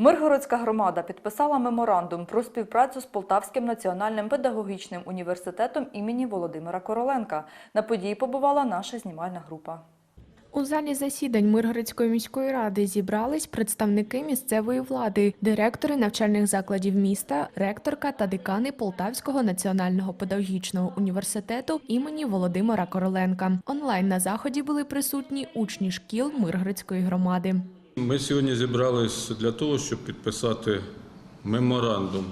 Миргородська громада підписала меморандум про співпрацю з Полтавським національним педагогічним університетом імені Володимира Короленка. На події побувала наша знімальна група. У залі засідань Миргородської міської ради зібрались представники місцевої влади, директори навчальних закладів міста, ректорка та декани Полтавського національного педагогічного університету імені Володимира Короленка. Онлайн на заході були присутні учні шкіл Миргородської громади. Ми сьогодні зібрались для того, щоб підписати меморандум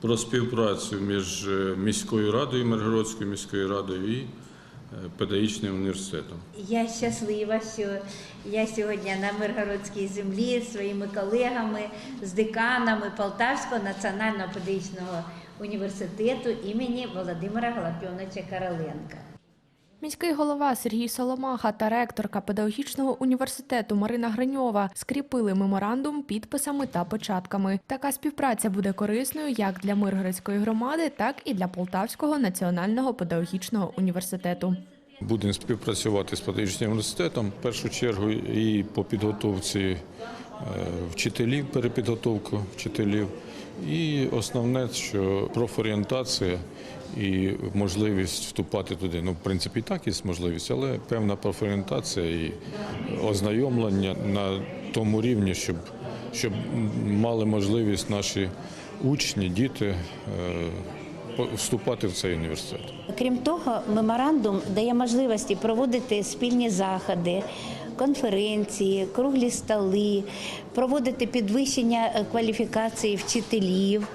про співпрацю між е, міською радою, Миргородською міською радою і е, педагогічним університетом. Я щаслива, що я сьогодні на Миргородській землі з своїми колегами, з деканами Полтавського національного педагогічного університету імені Володимира Галапьоновича Короленка. Міський голова Сергій Соломаха та ректорка педагогічного університету Марина Гриньова скріпили меморандум підписами та початками. Така співпраця буде корисною як для Миргородської громади, так і для Полтавського національного педагогічного університету. Будемо співпрацювати з педагогічним університетом в першу чергу і по підготовці вчителів, перепідготовку вчителів. І основне, що профорієнтація і можливість вступати туди. Ну, в принципі, і так є можливість, але певна профорієнтація і ознайомлення на тому рівні, щоб, щоб мали можливість наші учні, діти е, вступати в цей університет. Крім того, меморандум дає можливості проводити спільні заходи, конференції, круглі столи, проводити підвищення е, кваліфікації вчителів.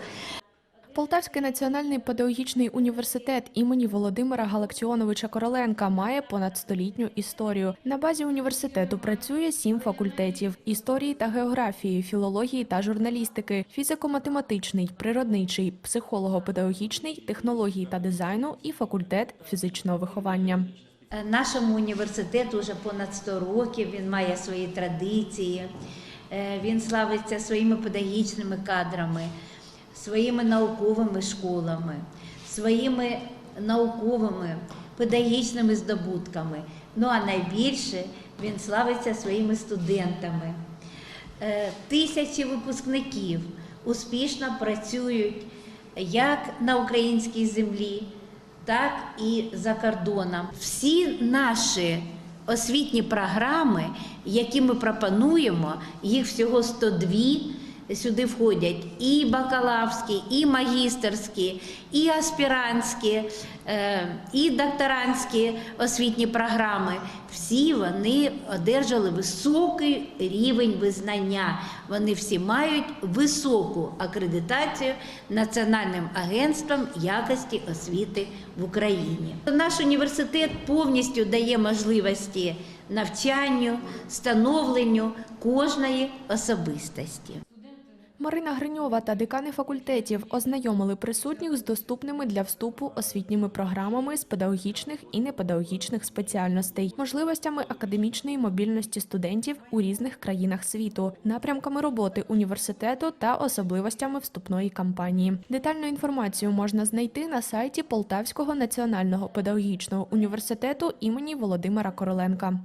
Полтавський національний педагогічний університет імені Володимира Галактіоновича Короленка має понад столітню історію. На базі університету працює сім факультетів: історії та географії, філології та журналістики, фізико-математичний, природничий, психолого-педагогічний, технології та дизайну і факультет фізичного виховання. Е, Нашому університету вже понад 100 років, він має свої традиції, е, він славиться своїми педагогічними кадрами, своїми науковими школами, своїми науковими педагогічними здобутками. Ну а найбільше він славиться своїми студентами. Е, Тисячі випускників успішно працюють як на українській землі, так і за кордоном. Всі наші освітні програми, які ми пропонуємо, їх всього 102, Сюди входять і бакалаврські, і магістерські, і аспірантські, і докторантські освітні програми. Всі вони одержали високий рівень визнання. Вони всі мають високу акредитацію Національним агентством якості освіти в Україні. Наш університет повністю дає можливості навчанню, становленню кожної особистості. Марина Гриньова та декани факультетів ознайомили присутніх з доступними для вступу освітніми програмами з педагогічних і непедагогічних спеціальностей, можливостями академічної мобільності студентів у різних країнах світу, напрямками роботи університету та особливостями вступної кампанії. Детальну інформацію можна знайти на сайті Полтавського національного педагогічного університету імені Володимира Короленка.